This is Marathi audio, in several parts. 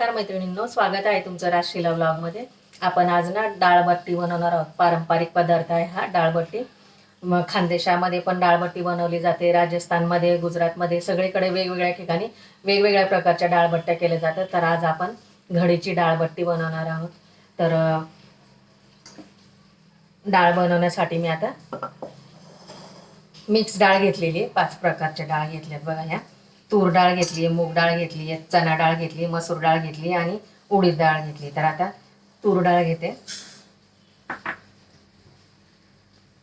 नमस्कार मैत्रिणींनो स्वागत आहे तुमचं राशीला ब्लॉगमध्ये आपण आज ना डाळबट्टी बनवणार आहोत. पारंपरिक पदार्थ आहे हा डाळबट्टी. खानदेशामध्ये पण डाळबट्टी बनवली जाते राजस्थानमध्ये गुजरातमध्ये सगळीकडे वेगवेगळ्या ठिकाणी वेगवेगळ्या प्रकारच्या डाळबट्ट्या केल्या जातात. तर आज आपण घडीची डाळबट्टी बनवणार आहोत. तर डाळ बनवण्यासाठी मी आता मिक्स डाळ घेतलेली आहे. पाच प्रकारच्या डाळ घेतल्यात बघा ह्या. तूर डाळ घेतली आहे मूग डाळ घेतली आहे चणा डाळ घेतली मसूर डाळ घेतली आणि उडीद डाळ घेतली. तर आता तूर डाळ घेते.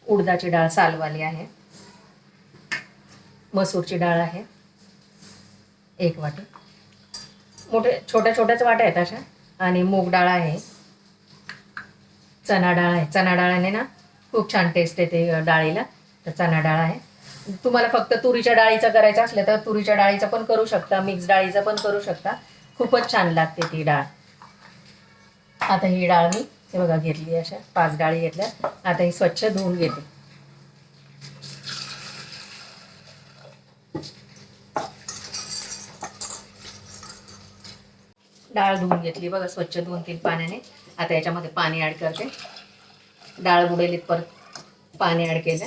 उडदाची डाळ सालवाली आहे. मसूरची डाळ आहे. एक वाटी. मोठे छोट्या छोट्याच वाट्या आहेत अशा. आणि मूग डाळ आहे. चणा डाळ आहे. चणा डाळाने ना खूप छान टेस्ट येते डाळीला. तर चणा डाळ आहे. तुम्हाला फक्त तुरीच्या डाळीचं करायचा असल्या तर तुरीच्या डाळीचं पण करू शकता मिक्स डाळीचं पण करू शकता. खूपच छान लागते ती डाळ. आता ही डाळ मी हे बघा घेतली अशा पाच डाळी घेतल्या. आता ही स्वच्छ धुवून घेते. डाळ धुवून घेतली बघा स्वच्छ दोन तीन पाण्याने. आता याच्यामध्ये पाणी ॲड करते. डाळ बुडेलीत परत पाणी ॲड केलं.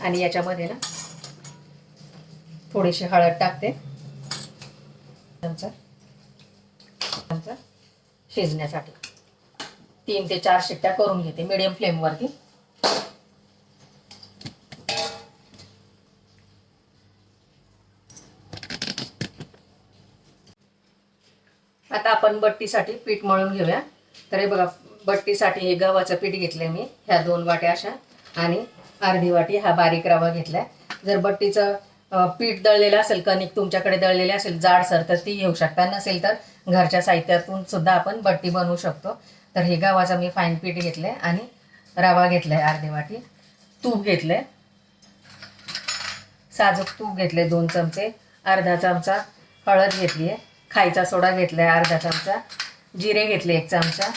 आणि याच्यामध्ये ना थोडीशी हळद टाकते. चमचा. चमचा. शिजण्यासाठी. तीन ते चार शिट्ट्या करून घेते मिडियम फ्लेमवरती आता आपण बट्टीसाठी पीठ मळून घेऊया. तर हे बघा बट्टीसाठी हे गव्हाचं पीठ घेतलंय मी ह्या दोन वाट्या अशा. आणि अर्धी वाटी हा बारीक रवा घेतलाय. जर बट्टीचं पीठ दळलेलं असेल कणिक तुमच्याकडे दळलेले असेल जाडसर तर ती घेऊ शकता. नसेल तर घरच्या साहित्यातून सुद्धा आपण बट्टी बनवू शकतो. तर हे गावाचं मी फाईन पीठ घेतलंय आणि रवा घेतलाय अर्धी वाटी तूप घेतलंय. साजूक तूप घेतले दोन चमचे. अर्धा चमचा हळद घेतली आहे खायचा सोडा घेतला आहे अर्धा चमचा. जिरे घेतले एक चमचा.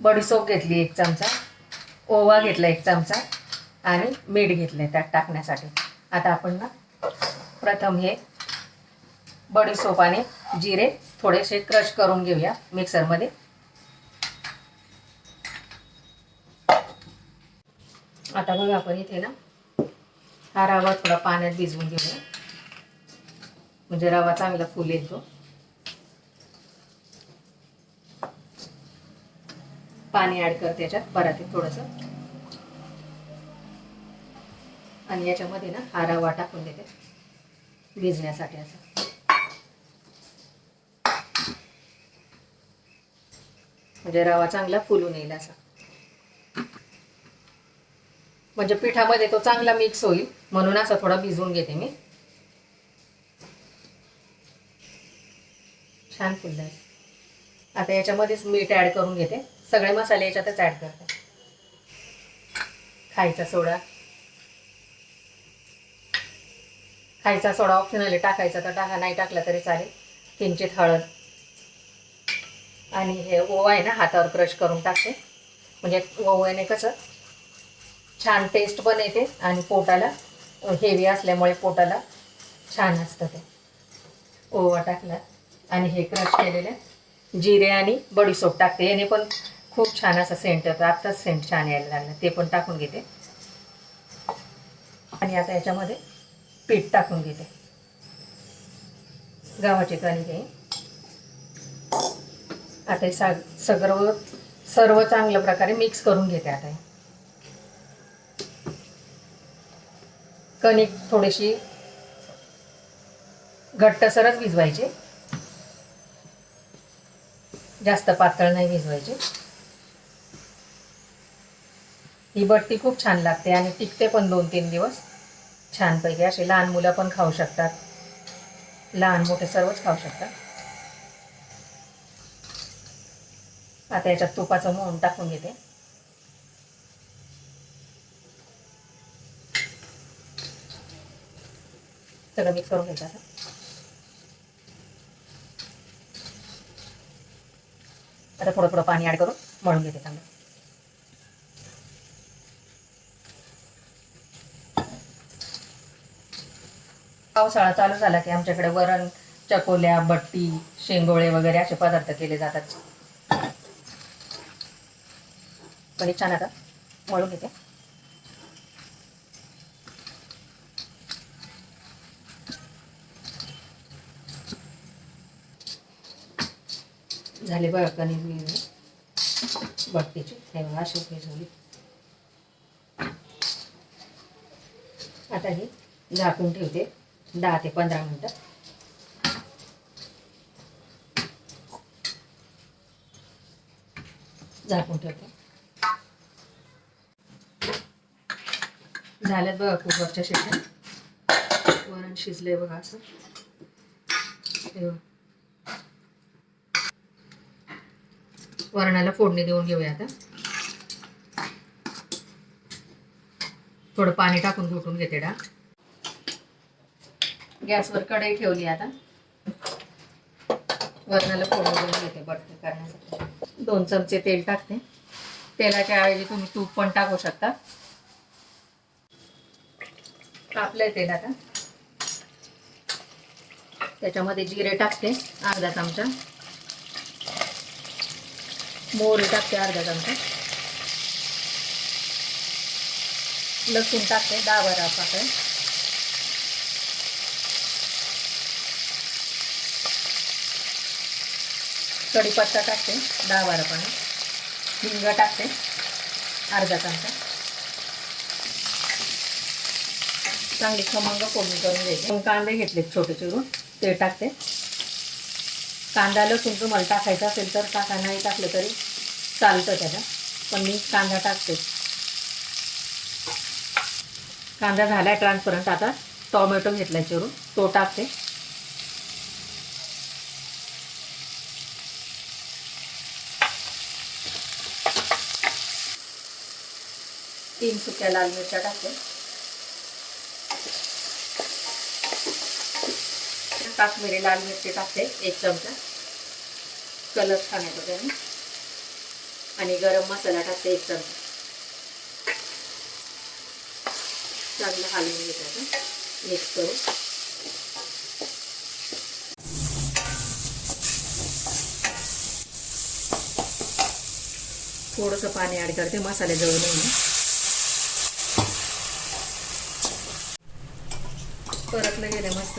बडीसोप घेतली एक चमचा. ओवा घेतला एक चमचा. आणि मीठ घेतले त्यात टाकण्यासाठी. आता आपण ना प्रथम हे बडीसोप आणि जिरे थोडेसे क्रश करून घेऊया मिक्सरमध्ये. आता बघा आपण इथे ना हा रवा थोडा पाण्यात भिजवून घेऊया. म्हणजे रवा चांगला फुल येतो. पाणी ऍड करते याच्यात परातीत थोडंसं. आणि याच्यामध्ये ना हा रवा टाकून देते भिजण्यासाठी असं. म्हणजे रवा चांगला फुलून येईल असा. म्हणजे पिठामध्ये तो चांगला मिक्स होईल. म्हणून असा थोडा भिजवून घेते मी. छान फुललं आता याच्यामध्येच मीठ ॲड करून घेते. सगळे मसाले याच्यातच ॲड करते. खायचा सोडा. खायचा सोडा ऑप्शनली आहे टाकायचा तर टाका नाही टाकला तरी चालेल. किंचित हळद. आणि हे ओवा आहे ना हातावर क्रश करून टाकते. म्हणजे ओव्याने कसं छान टेस्ट पण येते आणि पोटाला हेवी असल्यामुळे पोटाला छान असतं ते. ओवा टाकला आणि हे क्रश केलेले जिरे आणि बडीसोप टाकते. याने पण खूप छान असा सेंट येतो. आत्ताच सेंट छान यायला लागला. ते पण टाकून घेते. आणि आता याच्यामध्ये पीठ टाकून घेते. गव्हाचे कणिक आहे आता हे साग सगळं सर्व चांगल्या प्रकारे मिक्स करून घेते आता हे. कणिक थोडीशी घट्टसरच भिजवायची. जास्त पातळ नाही भिजवायची. ही बट्टी खूप छान लागते आणि टिकते पण दोन तीन दिवस. छानपैकी असे लहान मुलं पण खाऊ शकतात. लहान मोठे सर्वच खाऊ शकतात. आता याच्यात तुपाचं मोहन टाकून घेते. सगळं मिक्स करून घ्यायचं आता. थोडं थोडं पाणी ॲड करून मळून घेते चांगलं. पावसाळा चालू झाला की आमच्याकडे वरण चकोल्या बट्टी शेंगोळे वगैरे असे पदार्थ केले जातात. पण छान आता मळून घेते. झाले बघा कणिक बट्टीची तेव्हा अशी भिजवली आता हे झाकून ठेवते. दहा ते पंधरा मिनटं. झाकून ठेवते. झाल्यात बघा कुकरच्या शिट्ट्या वरण शिजले बघा असं. वरणाला फोडणी देऊन घेऊया आता. थोडं पाणी टाकून घोटून घेते डाळ. गॅसवर कढई ठेवली आता. वरणाला फोडून घेते बटके करण्यासाठी. दोन चमचे तेल टाकते. तेलाच्या ऐवजी तुम्ही तूप पण टाकू शकता. तापलंय तेल आता. त्याच्यामध्ये जिरे टाकते अर्धा चमचा. मोहरी टाकते अर्धा चमचा. लसूण टाकते दहा बारा पाकळ्या. कढीपत्ता टाकते दहा बारा पाणी हिंग टाकते अर्धा चमचा. चांगली खमंग फोडणी करून घ्यायची. मग कांदे घेतले छोटे चिरून ते टाकते. कांदा लसूण तुम्हाला टाकायचा असेल तर टाका नाही टाकलं तरी चालतं त्याला. पण मी कांदा टाकते. कांदा झाला ट्रान्सपरंट आता टोमॅटो घेतला चिरून तो टाकते. तीन सुक्या लाल मिरच्या टाकते काश्मीरी लाल मिरची टाकते एक चमचा. कलर छान येतो त्याने आणि गरम मसाला टाकते एक चमचा. चांगलं हलवून घेतात मिक्स करू थोडंसं पाणी ॲड करते मसाले जवळ म्हणून परतलं गेलं मस्त.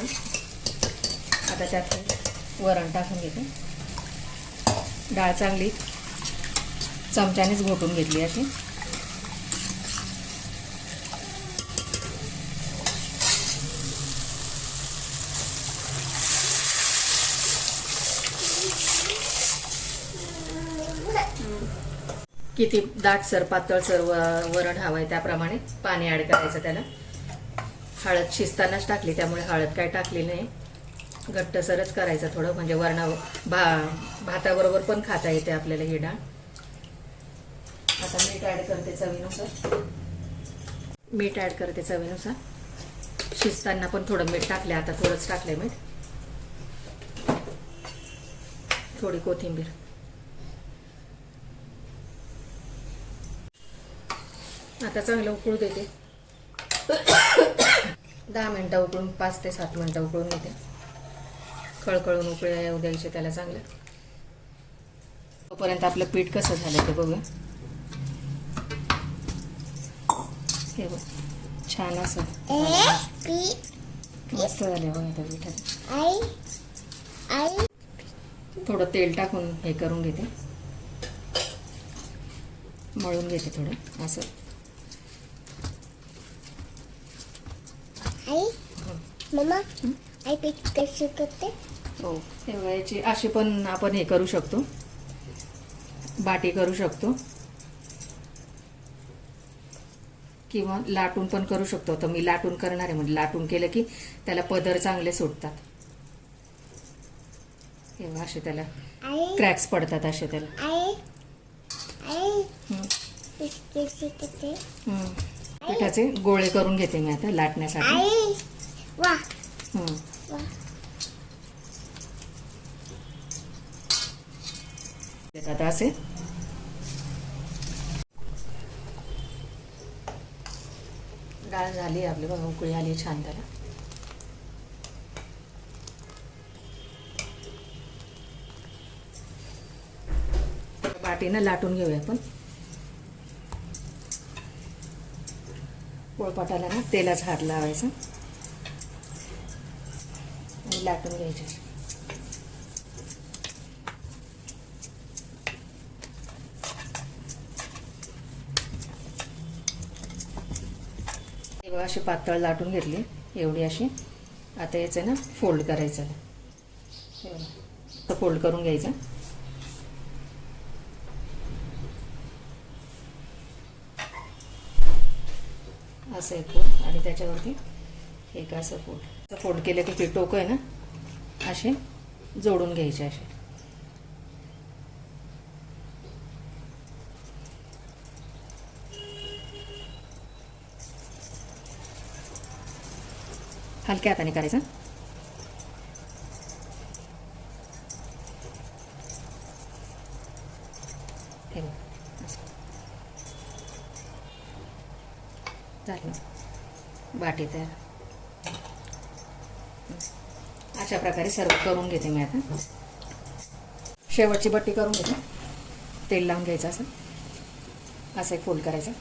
आता त्यात वरण टाकून घेते. डाळ चांगली चमच्यानेच घोटून घेतली अशी. किती दाटसर पातळसर व वरण हवं आहे त्याप्रमाणे पाणी ॲड करायचं त्याला. हळद शिजतानाच टाकली त्यामुळे हळद काय टाकली नाही. घट्टसरच करायचं थोडं म्हणजे वरणा भा भाताबरोबर पण खाता येते आपल्याला ही डाळ. आता मीठ ॲड करते चवीनुसार. मीठ ॲड करते चवीनुसार. शिजताना पण थोडं मीठ टाकले आता थोडंच टाकले मीठ. थोडी कोथिंबीर. आता चांगलं उकळू देते. दहा मिनटं उकळून पाच ते सात मिनटं उकळून घेते. खळखळून उकळ्या येऊ द्यायचे त्याला चांगलं. तोपर्यंत आपलं पीठ कसं झालं ते बघूया. हे बघ छान असं मस्त झालं बघा त्या पिठात थोडं तेल टाकून हे करून घेते. मळून घेते थोडं असं. आई? मम्मा? आई पीठ कशी करते? हो तेव्हा याची अशी पण आपण हे करू शकतो. बाटी करू शकतो. किंवा लाटून पण करू शकतो. तर मी लाटून करणार आहे म्हणजे लाटून केलं की त्याला पदर चांगले सुटतात. तेव्हा असे त्याला क्रॅक्स पडतात असे त्याला. पिठाचे गोळे करून घेते मी आता लाटण्यासाठी. आता असे. डाळ झाली आपली बघा उकळी आली छान त्याला. पाटीनं लाटून घेऊया आपण. पोळपाटाला ना तेलाच हात लावायचा. आणि लाटून घ्यायचे. बघा अशी पातळ लाटून घेतली एवढी अशी. आता याचं ना फोल्ड करायचं. फोल्ड करून घ्यायचं. असं एक फोल्ड आणि त्याच्यावरती एक असं फोल्ड फोल्ड केलं की ते टोकं आहे ना असे जोडून घ्यायचे असे. हलक्या हाताने करायचं हे बघ, असं. झालं बाटी तयार अशा प्रकारे सर्व करून घेते मी आता. शेवटची बट्टी करून घेते. तेल लावून घ्यायचं असं. असं एक फोल्ड करायचं.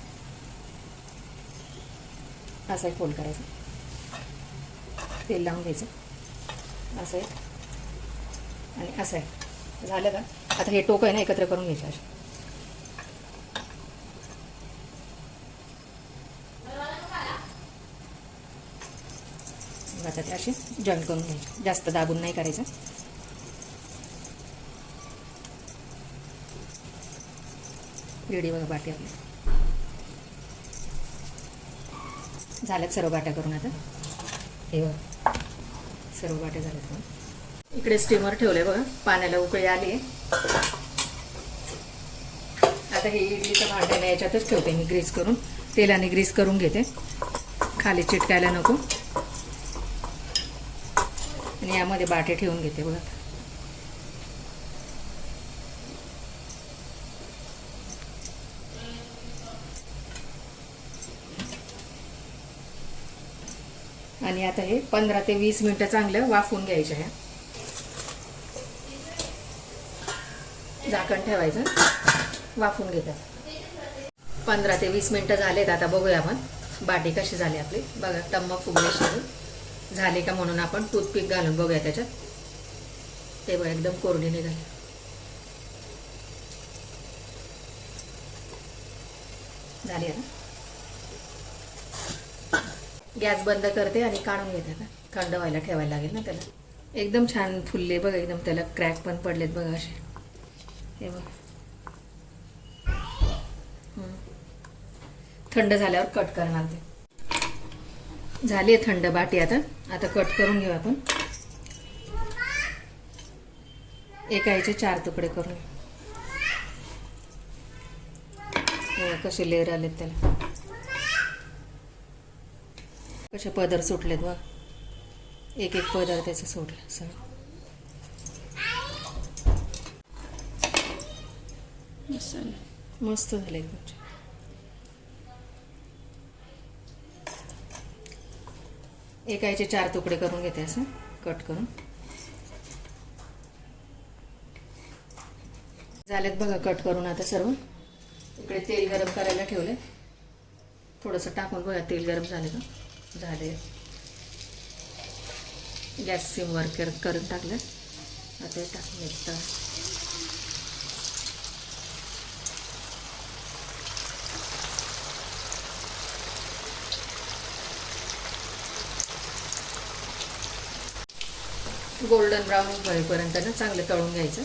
असं एक फोल्ड करायचं. तेल लावून घ्यायचं. असं आहे आणि असं आहे झालं का? आता हे टोकं आहे ना एकत्र करून घ्यायचं असे आता ते असे जॉईन करून घ्यायचे. जास्त दाबून नाही करायचं. रेडी बघा बाटी आपली. झाल्यात सर्व बाट्या करून आता. हे बघा. सर्व बाट्या झाल्यात बघा. इकडे स्टीमर ठेवले बघा. पाण्याला उकळी आली आहे. आता हे इडलीचं भांडण याच्यातच ठेवते मी ग्रीस करून. तेलाने ग्रीस करून घेते. खाली चिटकायला नको. यामध्ये बाटे ठेवून घेते बघा. आणि आता हे पंधरा ते वीस मिनिटं चांगलं वाफवून घ्यायचं आहे. झाकण ठेवायचं. वाफवून घेतात पंधरा ते वीस मिनिटं झालेत आता बघूया आपण. बाटी कशी झाली आपली. बघा टम्म फुगले शिजून. झाले का म्हणून आपण टूथपिक घालून बघूया त्याच्यात. ते बघा एकदम कोरडी निघाली. झाली आहे ना गॅस बंद करते आणि काढून घेते आता. थंड व्हायला ठेवायला लागेल ना त्याला. एकदम छान फुलले बघा एकदम त्याला क्रॅक पण पडलेत बघा असे. हे बघ. थंड झाल्यावर कट करणार ते. झाली आहे थंड बाटी आता. आता कट करून घेऊ आपण. एका याचे चार तुकडे करून. हे कसे लेअर आलेत त्याला. कसे पदर सुटलेत बघ. एक एक पदर त्याचं सुटलं सगळं. मस्त झालं. एकदम एका याचे चार तुकडे करून घेते असं. कट करून. झालेत बघा कट करून आता सर्व. इकडे तेल गरम करायला ठेवले थोडंसं टाकून बघा तेल गरम झाले का? झाले गॅस सिमवर कर करून टाकलं आता टाकून येतं गोल्डन ब्राऊन होईपर्यंत ना चांगलं तळून घ्यायचं.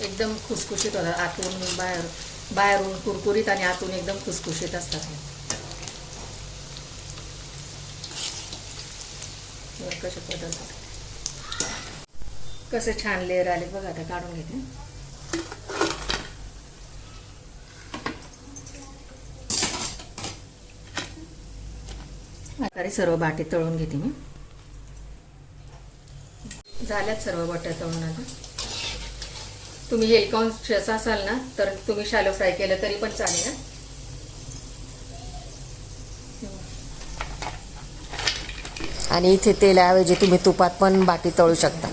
एकदम खुसखुशीत होतात. आतून बाहेर बाहेरून कुरकुरीत आणि आतून एकदम खुसखुशीत असतात. हे. बघ कसे पदार्थ कसे छान लेअर आले बघा आता काढून घेते. आता सर्व बाटी तळून घेते मी. झाल्यात सर्व बटर तळून आता. तुम्ही हेल्थ कॉन्शियस असाल ना तर तुम्ही शॅलो फ्राय केलं तरी पण चालेल ना? आणि इथे तेलाऐवजी तुम्ही तुपात पण बाटी तळू शकता.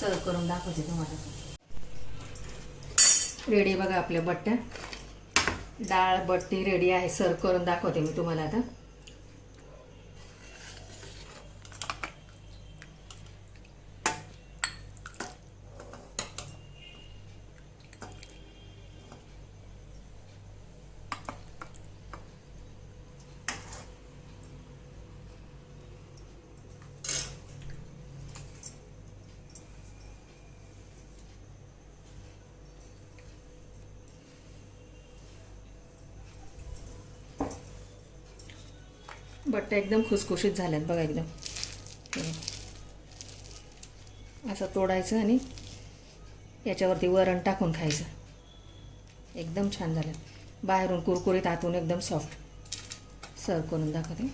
सर्व करून दाखवते तुम्हाला. रेडी बघा आपल्या बट्ट्या डाळ बट्टी रेडी आहे. सर्व करून दाखवते मी तुम्हाला आता. वाटतं एकदम खुसखुशीत झाल्यात बघा एकदम. असं तोडायचं आणि याच्यावरती वरण टाकून खायचं. एकदम छान झालं. बाहेरून कुरकुरीत आतून एकदम सॉफ्ट सर्व करून दाखवते.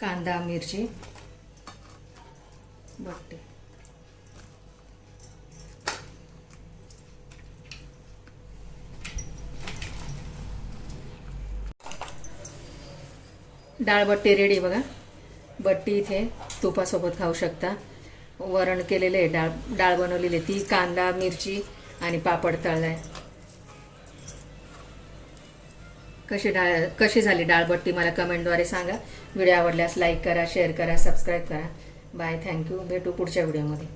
कांदा मिरची. बट्टे डाळ बट्टी रेडी बघा. बट्टी इथे तुपासोबत खाऊ शकता. वरण केलेले आहे डाळ डाळ बनवलेली आहे. ती कांदा मिरची आणि पापड तळला आहे कशी डाळ कशी झाली डाळबट्टी मला कमेंटद्वारे सांगा. व्हिडिओ आवडल्यास लाईक करा शेअर करा सबस्क्राईब करा. बाय थँक्यू भेटू पुढच्या व्हिडिओमध्ये.